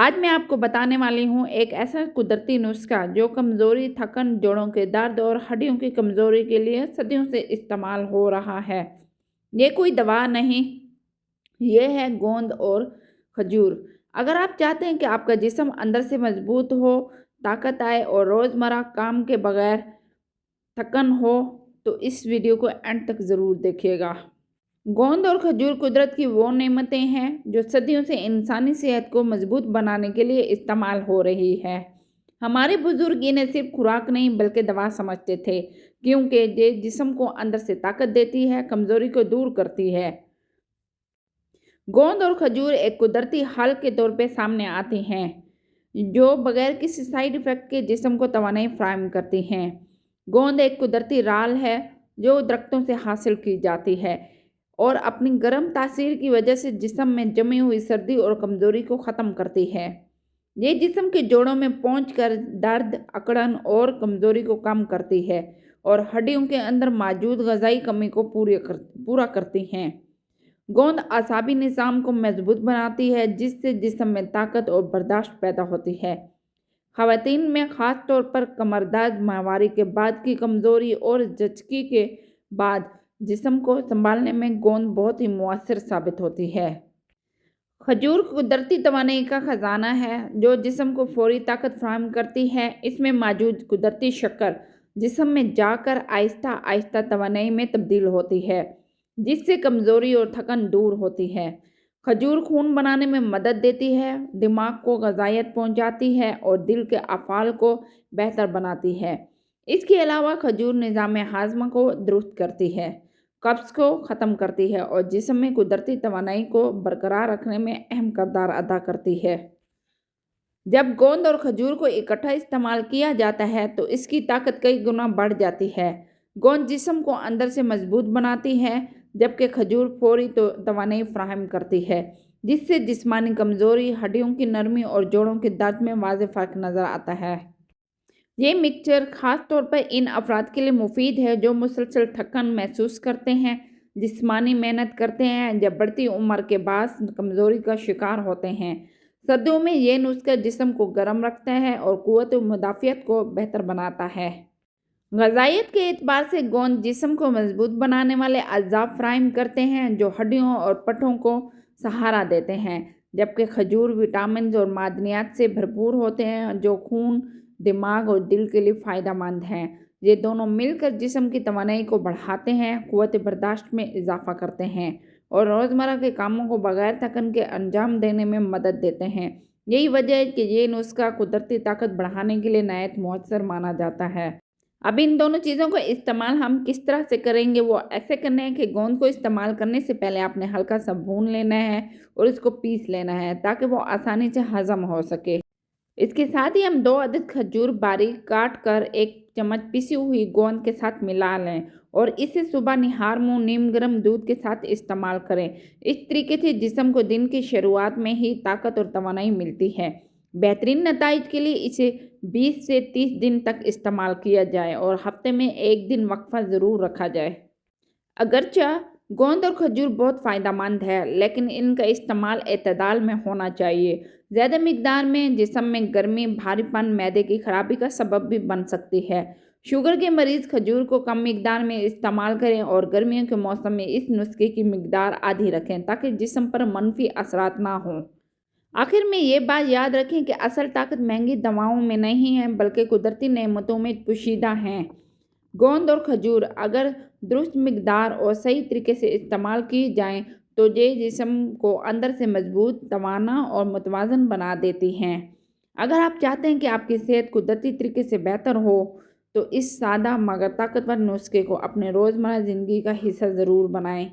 آج میں آپ کو بتانے والی ہوں ایک ایسا قدرتی نسخہ جو کمزوری تھکن جوڑوں کے درد اور ہڈیوں کی کمزوری کے لیے صدیوں سے استعمال ہو رہا ہے۔ یہ کوئی دوا نہیں، یہ ہے گوند اور کھجور۔ اگر آپ چاہتے ہیں کہ آپ کا جسم اندر سے مضبوط ہو، طاقت آئے اور روزمرہ کام کے بغیر تھکن ہو، تو اس ویڈیو کو اینڈ تک ضرور دیکھیے گا۔ گوند اور کھجور قدرت کی وہ نعمتیں ہیں جو صدیوں سے انسانی صحت کو مضبوط بنانے کے لیے استعمال ہو رہی ہے۔ ہمارے بزرگ انہیں صرف خوراک نہیں بلکہ دوا سمجھتے تھے، کیونکہ یہ جسم کو اندر سے طاقت دیتی ہے، کمزوری کو دور کرتی ہے۔ گوند اور کھجور ایک قدرتی حل کے طور پہ سامنے آتی ہیں، جو بغیر کسی سائیڈ افیکٹ کے جسم کو توانائی فراہم کرتی ہیں۔ گوند ایک قدرتی رال ہے جو درختوں سے حاصل کی جاتی ہے۔ اور اپنی گرم تاثیر کی وجہ سے جسم میں جمی ہوئی سردی اور کمزوری کو ختم کرتی ہے۔ یہ جسم کے جوڑوں میں پہنچ کر درد، اکڑن اور کمزوری کو کم کرتی ہے اور ہڈیوں کے اندر موجود غذائی کمی کو پورا کرتی ہیں۔ گوند اعصابی نظام کو مضبوط بناتی ہے، جس سے جسم میں طاقت اور برداشت پیدا ہوتی ہے۔ خواتین میں خاص طور پر کمر درد ماہواری کے بعد کی کمزوری اور زچگی کے بعد جسم کو سنبھالنے میں گوند بہت ہی مؤثر ثابت ہوتی ہے۔ کھجور قدرتی توانائی کا خزانہ ہے جو جسم کو فوری طاقت فراہم کرتی ہے۔ اس میں موجود قدرتی شکر جسم میں جا کر آہستہ آہستہ توانائی میں تبدیل ہوتی ہے، جس سے کمزوری اور تھکن دور ہوتی ہے۔ کھجور خون بنانے میں مدد دیتی ہے، دماغ کو غذائیت پہنچاتی ہے اور دل کے افعال کو بہتر بناتی ہے۔ اس کے علاوہ کھجور نظام ہاضمہ کو درست کرتی ہے۔ قبض کو ختم کرتی ہے اور جسم میں قدرتی توانائی کو برقرار رکھنے میں اہم کردار ادا کرتی ہے۔ جب گوند اور کھجور کو اکٹھا استعمال کیا جاتا ہے تو اس کی طاقت کئی گنا بڑھ جاتی ہے۔ گوند جسم کو اندر سے مضبوط بناتی ہے، جبکہ کھجور فوری توانائی فراہم کرتی ہے، جس سے جسمانی کمزوری، ہڈیوں کی نرمی اور جوڑوں کے درد میں واضح فرق نظر آتا ہے۔ یہ مکسچر خاص طور پر ان افراد کے لیے مفید ہے جو مسلسل تھکن محسوس کرتے ہیں، جسمانی محنت کرتے ہیں، جب بڑھتی عمر کے بعد کمزوری کا شکار ہوتے ہیں۔ سردیوں میں یہ نسخہ جسم کو گرم رکھتا ہے اور قوت و مدافعت کو بہتر بناتا ہے۔ غذائیت کے اعتبار سے گوند جسم کو مضبوط بنانے والے عذاب فراہم کرتے ہیں جو ہڈیوں اور پٹھوں کو سہارا دیتے ہیں، جبکہ کھجور، وٹامنز اور معدنیات سے بھرپور ہوتے ہیں جو خون دماغ اور دل کے لیے فائدہ مند ہیں۔ یہ دونوں مل کر جسم کی توانائی کو بڑھاتے ہیں، قوت برداشت میں اضافہ کرتے ہیں اور روزمرہ کے کاموں کو بغیر تھکن کے انجام دینے میں مدد دیتے ہیں۔ یہی وجہ ہے کہ یہ نسخہ قدرتی طاقت بڑھانے کے لیے نہایت مؤثر مانا جاتا ہے۔ اب ان دونوں چیزوں کو استعمال ہم کس طرح سے کریں گے، وہ ایسے کرنے ہیں کہ گوند کو استعمال کرنے سے پہلے آپ نے ہلکا سا بھون لینا ہے اور اس کو پیس لینا ہے تاکہ وہ آسانی سے ہضم ہو سکے۔ اس کے ساتھ ہی ہم دو عدد کھجور باریک کاٹ کر ایک چمچ پیسی ہوئی گوند کے ساتھ ملا لیں اور اسے صبح نہار منہ نیم گرم دودھ کے ساتھ استعمال کریں۔ اس طریقے سے جسم کو دن کی شروعات میں ہی طاقت اور توانائی ملتی ہے۔ بہترین نتائج کے لیے اسے بیس سے تیس دن تک استعمال کیا جائے اور ہفتے میں ایک دن وقفہ ضرور رکھا جائے۔ اگرچہ گوند اور کھجور بہت فائدہ مند ہے، لیکن ان کا استعمال اعتدال میں ہونا چاہیے۔ زیادہ مقدار میں جسم میں گرمی، بھاری پن، میدے کی خرابی کا سبب بھی بن سکتی ہے۔ شوگر کے مریض کھجور کو کم مقدار میں استعمال کریں اور گرمیوں کے موسم میں اس نسخے کی مقدار آدھی رکھیں تاکہ جسم پر منفی اثرات نہ ہوں۔ آخر میں یہ بات یاد رکھیں کہ اصل طاقت مہنگی دواؤں میں نہیں ہے، بلکہ قدرتی نعمتوں میں پوشیدہ ہیں۔ گوند اور کھجور اگر درست مقدار اور صحیح طریقے سے استعمال کی جائیں تو یہ جسم کو اندر سے مضبوط، توانا اور متوازن بنا دیتی ہیں۔ اگر آپ چاہتے ہیں کہ آپ کی صحت قدرتی طریقے سے بہتر ہو، تو اس سادہ مگر طاقتور نسخے کو اپنے روزمرہ زندگی کا حصہ ضرور بنائیں۔